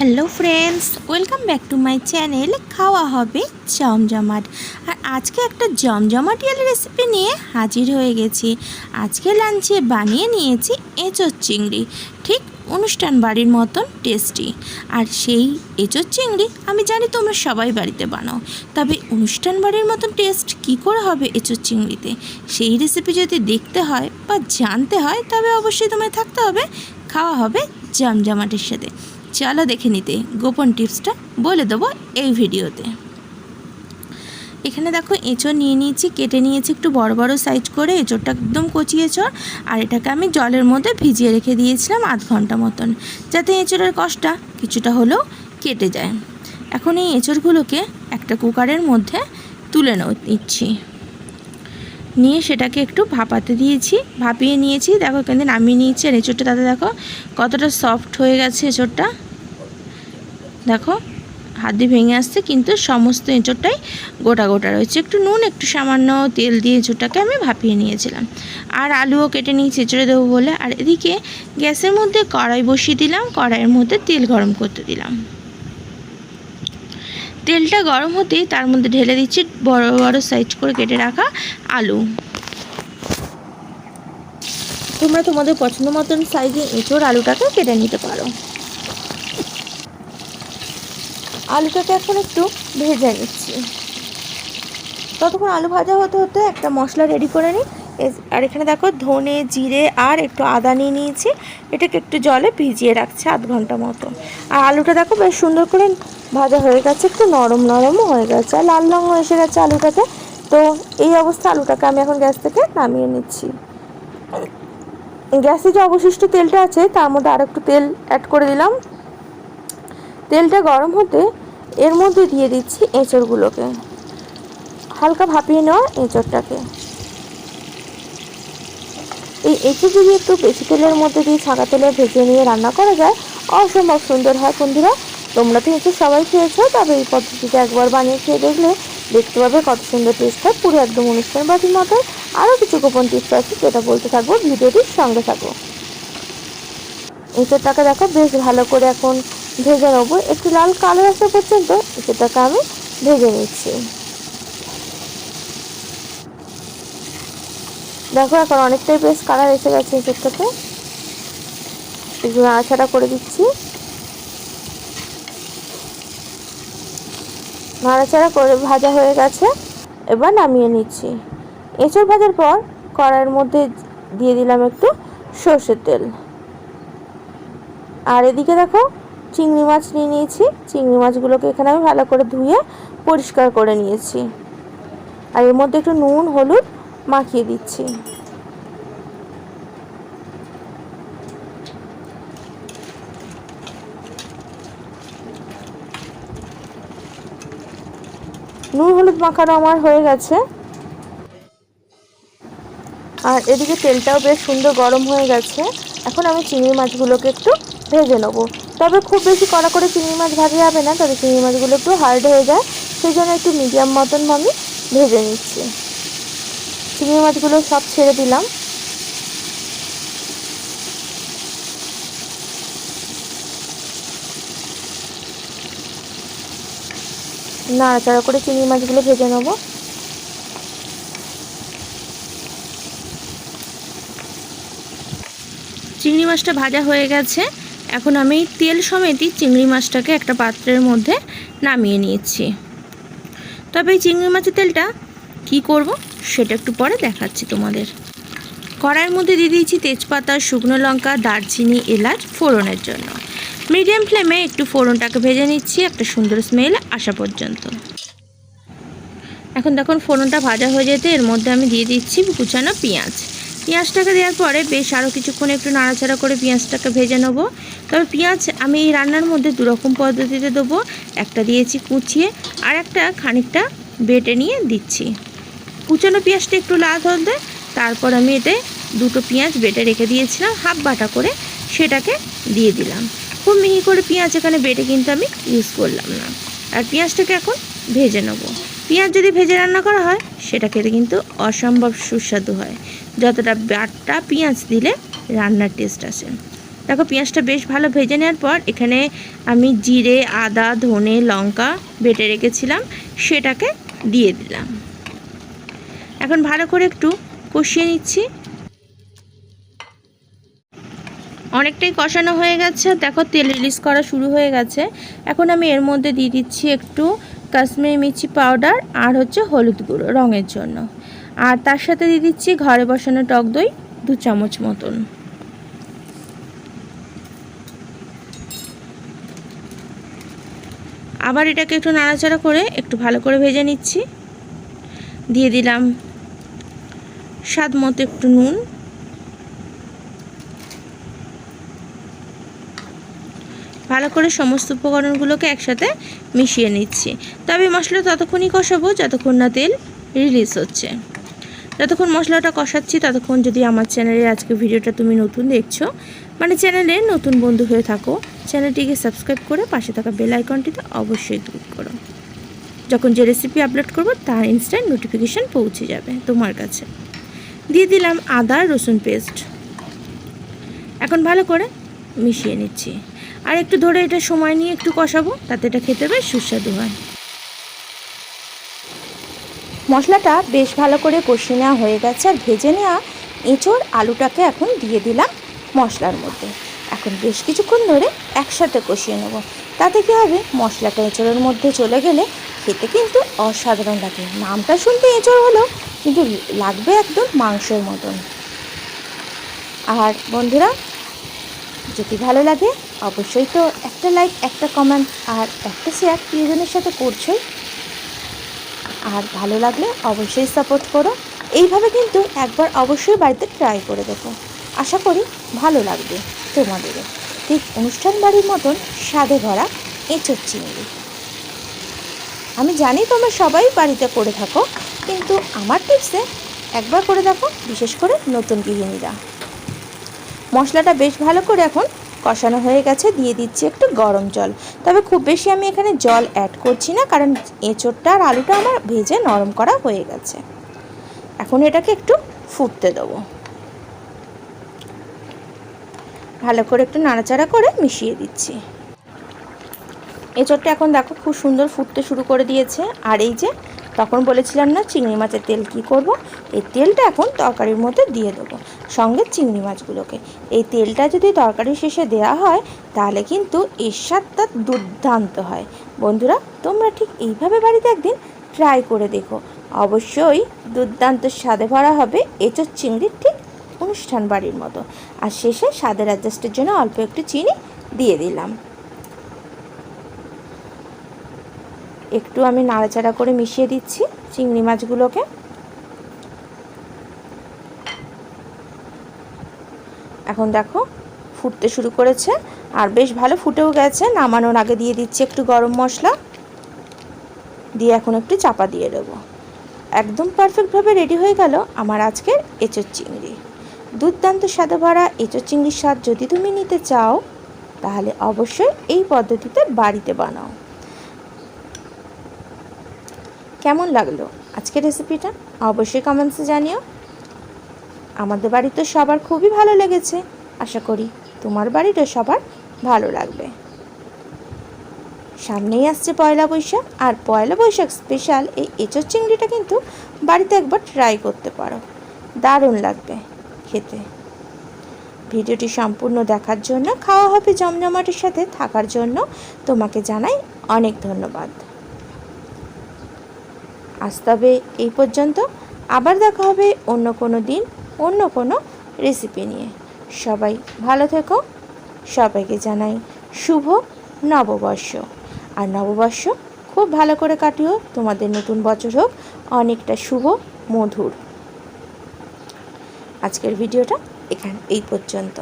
Hello friends welcome back to my channel খাওয়া হবে জমজমাট আর আজকে একটা জমজমাটিয়াল রেসিপি নিয়ে হাজির হয়ে গেছি। আজকে লাঞ্চে বানিয়ে নিয়েছি এঁচোর চিংড়ি। ঠিক অনুষ্ঠান বাড়ির মতন টেস্টি আর সেই এঁচোর চিংড়ি আমি জানি তোমরা সবাই বাড়িতে বানাও। তবে অনুষ্ঠান বাড়ির মতন টেস্ট কি করে হবে এঁচোর চিংড়িতে? সেই রেসিপি যদি দেখতে হয় বা জানতে হয়, তবে অবশ্যই তোমায় থাকতে হবে খাওয়া হবে জমজমাটের সাথে। চলো দেখে নিতে গোপন টিপসটা বলে দেবো এই ভিডিওতে। এখানে দেখো এঁচড় নিয়ে নিয়েছি, কেটে নিয়েছি একটু বড় বড় সাইজ করে, এঁচড়টা একদম কচি এঁচড়, আর এটাকে আমি জলের মধ্যে ভিজিয়ে রেখে দিয়েছিলাম আধ ঘণ্টা মতন, যাতে এঁচড়ের কষটা কিছুটা হলেও কেটে যায়। এখন এই এঁচড়গুলোকে একটা কুকারের মধ্যে তুলে নিচ্ছি। নিয়ে সেটাকে একটু ভাপাতে দিয়েছি, ভাপিয়ে নিয়েছি, দেখো থেকে নামিয়ে নিয়েছি, আর এঁচড়টা তাতে দেখো কতটা সফট হয়ে গেছে এঁচড়টা। দেখো, হাত দিয়ে ভেঙে আসছে, কিন্তু সমস্ত এঁচড়টাই গোটা গোটা রয়েছে। একটু নুন, একটু সামান্য তেল দিয়ে এঁচড়টাকে আমি ভাপিয়ে নিয়েছিলাম। আর আলুও কেটে নিয়েছি, এঁচড়ে দেবো বলে। আর এদিকে গ্যাসের মধ্যে কড়াই বসিয়ে দিলাম, কড়াইয়ের মধ্যে তেল গরম করতে দিলাম। তেলটা গরম হতেই তার মধ্যে ঢেলে দিচ্ছি বড় বড় সাইজ করে কেটে রাখা আলু। তোমরা তোমাদের পছন্দ মতন সাইজে এঁচোড় আলুটাকে কেটে নিতে পারো। আলুটাকে এখন একটু ভেজে নিচ্ছি। ততক্ষণ আলু ভাজা হতে হতে একটা মশলা রেডি করে নিই। আর এখানে দেখো ধনে, জিরে আর একটু আদা নিয়ে নিয়েছি। এটাকে একটু জলে ভিজিয়ে রাখছে আধ ঘণ্টা মতো। আর আলুটা দেখো বেশ সুন্দর করে ভাজা হয়ে গেছে, একটু নরম নরমও হয়ে গেছে, আর লাল রঙও এসে গেছে আলুটাতে। তো এই অবস্থা আলুটাকে আমি এখন গ্যাস থেকে নামিয়ে নিচ্ছি। গ্যাসে যে অবশিষ্ট তেলটা আছে, তার মধ্যে আর একটু তেল অ্যাড করে দিলাম। তেলটা গরম হতে এর মধ্যে দিয়ে দিচ্ছি এঁচড়গুলোকে। হালকা ভাপিয়ে নেওয়া এঁচড়টাকে। এই এঁচড় যদি একটু বেশি তেলের মধ্যে দিয়ে ছাকা তেলে ভেজে নিয়ে রান্না করা যায়, অসম্ভব সুন্দর হয় বন্ধুরা। তোমরা তো এঁচড় সবাই খেয়েছো, তবে এই পদ্ধতিতে একবার বানিয়ে খেয়ে দেখলে দেখতে পাবে কত সুন্দর টেস্ট হয়। পুরো একদম অনুষ্ঠান বাটির মতো আরও কিছু গোপন টিপস আছে যেটা বলতে থাকব, ভিডিওটির সঙ্গে থাকো এঁচড়টাকে দেখো, বেশ ভালো করে এখন ভেজে নেব। একটু লাল কালো আসা পর্যন্ত এঁচড়টাকে আমি ভেজে নিচ্ছি। দেখো এখন অনেকটাই বেশ কালার এসে গেছে এঁচড়টাতে একটু করে দিচ্ছি। নাড়াচাড়া করে ভাজা হয়ে গেছে। এবার নামিয়ে নিচ্ছি। এঁচড় ভাজার পর কড়াইয়ের মধ্যে দিয়ে দিলাম একটু সর্ষের তেল। আর এদিকে দেখো চিংড়ি মাছ নিয়ে নিয়েছি। চিংড়ি মাছগুলোকে এখানে আমি ভালো করে ধুয়ে পরিষ্কার করে নিয়েছি। আর এর মধ্যে একটু নুন, হলুদ মাখিয়ে দিচ্ছি। নুন, হলুদ মাখানো আমার হয়ে গেছে। আর এদিকে তেলটাও বেশ সুন্দর গরম হয়ে গেছে। এখন আমি চিংড়ি মাছগুলোকে একটু ভেজে নেব। তবে খুব বেশি কড়া করে চিংড়ি মাছ ভাজা যাবে না, তবে চিংড়ি মাছগুলো একটু হার্ড হয়ে যায়, সেই জন্য একটু মিডিয়াম মতন আমি ভেজে নিচ্ছি। চিংড়ি মাছগুলো সব ছেড়ে দিলাম। নাড়াচাড়া করে চিংড়ি মাছগুলো ভেজে নেব। চিংড়ি মাছটা ভাজা হয়ে গেছে। এখন আমি তেল সমেতই চিংড়ি মাছটাকে একটা পাত্রের মধ্যে নামিয়ে নিয়েছি। তবে এই চিংড়ি মাছের তেলটা কি করব সেটা একটু পরে দেখাচ্ছি তোমাদের। কড়াইয়ের মধ্যে দিয়ে দিয়েছি তেজপাতা, শুকনো লঙ্কা, দারচিনি, এলাচ ফোড়নের জন্য। মিডিয়াম ফ্লেমে একটু ফোড়নটাকে ভেজে নিচ্ছি, একটা সুন্দর স্মেল আসা পর্যন্ত। এখন দেখুন ফোড়নটা ভাজা হয়ে যেতে এর মধ্যে আমি দিয়ে দিচ্ছি কুচানো পেঁয়াজ। পেঁয়াজটাকে দেওয়ার পরে বেশ আরও কিছুক্ষণ একটু নাড়াচাড়া করে পেঁয়াজটাকে ভেজে নেব। তবে পেঁয়াজ আমি এই রান্নার মধ্যে দুরকম পদ্ধতিতে দেবো। একটা দিয়েছি কুচিয়ে আর একটা খানিকটা বেটে নিয়ে দিচ্ছি। কুচানো পেঁয়াজটা একটু লাল হতে তারপর আমি এতে দুটো পেঁয়াজ বেটে রেখে দিয়েছিলাম, হাফ বাটা করে সেটাকে দিয়ে দিলাম। খুব মিহি করে পেঁয়াজ এখানে বেটে কিন্তু আমি ইউজ করলাম না। আর পেঁয়াজটাকে এখন ভেজে নেব। পেঁয়াজ যদি ভেজে রান্না করা হয়, সেটা খেতে কিন্তু অসম্ভব সুস্বাদু হয়। যতটা বাটা পেঁয়াজ দিলে রান্নার টেস্ট আসে। দেখো, পেঁয়াজটা বেশ ভালো ভেজে নেওয়ার পর এখানে আমি জিরে, আদা, ধনে, লঙ্কা বেটে রেখেছিলাম, সেটাকে দিয়ে দিলাম। এখন ভালো করে একটু কষিয়ে নিচ্ছি। অনেকটাই কষানো হয়ে গেছে। দেখো, তেল রিলিজ করা শুরু হয়ে গেছে। এখন আমি এর মধ্যে দিয়ে দিচ্ছি একটু কাশ্মীরি মির্চি পাউডার আর হচ্ছে হলুদ গুঁড়ো রঙের জন্য। আর তার সাথে দিয়ে দিচ্ছি ঘরে বসানো টক দই, দু চামচ মতন। আবার এটাকে একটু নাড়াচাড়া করে একটু ভালো করে ভেজে নিচ্ছি। দিয়ে দিলাম স্বাদ মতো একটু নুন। ভালো করে সমস্ত উপকরণগুলোকে একসাথে মিশিয়ে নিচ্ছি। তবে মশলা ততক্ষণই কষাবো, যতক্ষণ না তেল রিলিজ হচ্ছে। যতক্ষণ মশলাটা কষাচ্ছি, ততক্ষণ যদি আমার চ্যানেলে আজকে ভিডিওটা তুমি নতুন দেখছ মানে চ্যানেলে নতুন বন্ধু হয়ে থাকো, চ্যানেলটিকে সাবস্ক্রাইব করে পাশে থাকা বেল আইকনটিতে অবশ্যই ক্লিক করো। যখন যে রেসিপি আপলোড করব, তার ইনস্ট্যান্ট নোটিফিকেশান পৌঁছে যাবে তোমার কাছে। দিয়ে দিলাম আদা, রসুন পেস্ট এখন ভালো করে মিশিয়ে নিচ্ছি। আর একটু ধরে এটা সময় নিয়ে একটু কষাবো, তাতে এটা খেতে বেশ সুস্বাদু হয়। মশলাটা বেশ ভালো করে কষিয়ে নেওয়া হয়ে গেছে আর ভেজে নেওয়া এঁচোড় আলুটাকে এখন দিয়ে দিলাম মশলার মধ্যে। এখন বেশ কিছুক্ষণ ধরে একসাথে কষিয়ে নেব। তাতে কী হবে? মশলাটা এঁচোড়ের মধ্যে চলে গেলে খেতে কিন্তু অসাধারণ লাগে। নামটা শুনতে এঁচোড় হলো, কিন্তু লাগবে একদম মাংসের মতন। আর বন্ধুরা, যদি ভালো লাগে, অবশ্যই তো একটা লাইক, একটা কমেন্ট আর একটা শেয়ার প্রিয়জনের সাথে করছোই। আর ভালো লাগলে অবশ্যই সাপোর্ট করো। এইভাবে কিন্তু একবার অবশ্যই বাড়িতে ট্রাই করে দেখো। আশা করি ভালো লাগবে তোমাদেরও। ঠিক অনুষ্ঠান বাড়ির মতন স্বাদে ভরা এঁচোর চিংড়ি। আমি জানি তোমরা সবাই বাড়িতে করে থাকো, কিন্তু আমার টিপসে একবার করে দেখো, বিশেষ করে নতুন গৃহিণীরা। মশলাটা বেশ ভালো করে এখন কষানো হয়ে গেছে, দিয়ে দিচ্ছি একটু গরম জল। তবে খুব বেশি আমি এখানে জল অ্যাড করছি না, কারণ এঁচোড়টা আর আলুটা আমার ভেজে নরম করা হয়ে গেছে। এখন এটাকে একটু ফুটতে দেবো। ভালো করে একটু নাড়াচাড়া করে মিশিয়ে দিচ্ছি। এঁচোড়টা এখন দেখো খুব সুন্দর ফুটতে শুরু করে দিয়েছে। আর এই যে তখন বলেছিলাম না, চিংড়ি মাছের তেল কি করব? এই তেলটা এখন তরকারির মধ্যে দিয়ে দেবো, সঙ্গে চিংড়ি মাছগুলোকে। এই তেলটা যদি তরকারির শেষে দেওয়া হয়, তাহলে কিন্তু এর স্বাদটা দুর্দান্ত হয়। বন্ধুরা, তোমরা ঠিক এইভাবে বাড়িতে একদিন ট্রাই করে দেখো। অবশ্যই দুর্দান্ত স্বাদে ভরা হবে এঁচোর চিংড়ির ঠিক অনুষ্ঠান বাড়ির মতো। আর শেষে স্বাদের অ্যাডজাস্টের জন্য অল্প একটু চিনি দিয়ে দিলাম। একটু আমি নাড়াচাড়া করে মিশিয়ে দিচ্ছি চিংড়ি মাছগুলোকে। এখন দেখো ফুটতে শুরু করেছে আর বেশ ভালো ফুটেও গেছে, নামানোর আগে দিয়ে দিচ্ছি একটু গরম মশলা। দিয়ে এখন একটু চাপা দিয়ে দেবো। একদম পারফেক্টভাবে রেডি হয়ে গেল আমার আজকের এঁচোর চিংড়ি। দুর্দান্ত স্বাদে ভরা এঁচোর চিংড়ির স্বাদ যদি তুমি নিতে চাও, তাহলে অবশ্যই এই পদ্ধতিতে বাড়িতে বানাও। কেমন লাগল আজকের রেসিপিটা অবশ্যই কমেন্টসে জানিও। আমাদের বাড়িতে সবার খুবই ভালো লেগেছে। আশা করি তোমার বাড়িটা সবার ভালো লাগবে। সামনেই আসছে পয়লা বৈশাখ, আর পয়লা বৈশাখ স্পেশাল এই এঁচোর চিংড়িটা কিন্তু বাড়িতে একবার ট্রাই করতে পারো। দারুণ লাগবে খেতে। ভিডিওটি সম্পূর্ণ দেখার জন্য, খাওয়া হবে জমজমাটের সাথে থাকার জন্য তোমাকে জানাই অনেক ধন্যবাদ। আজ তবে এই পর্যন্ত। আবার দেখা হবে অন্য কোনো দিন, অন্য কোনো রেসিপি নিয়ে। সবাই ভালো থেকো। সবাইকে জানাই শুভ নববর্ষ। আর নববর্ষ খুব ভালো করে কাটিও। তোমাদের নতুন বছর হোক। অনেকটা শুভ, মধুর। আজকের ভিডিওটা এখান, এই পর্যন্ত।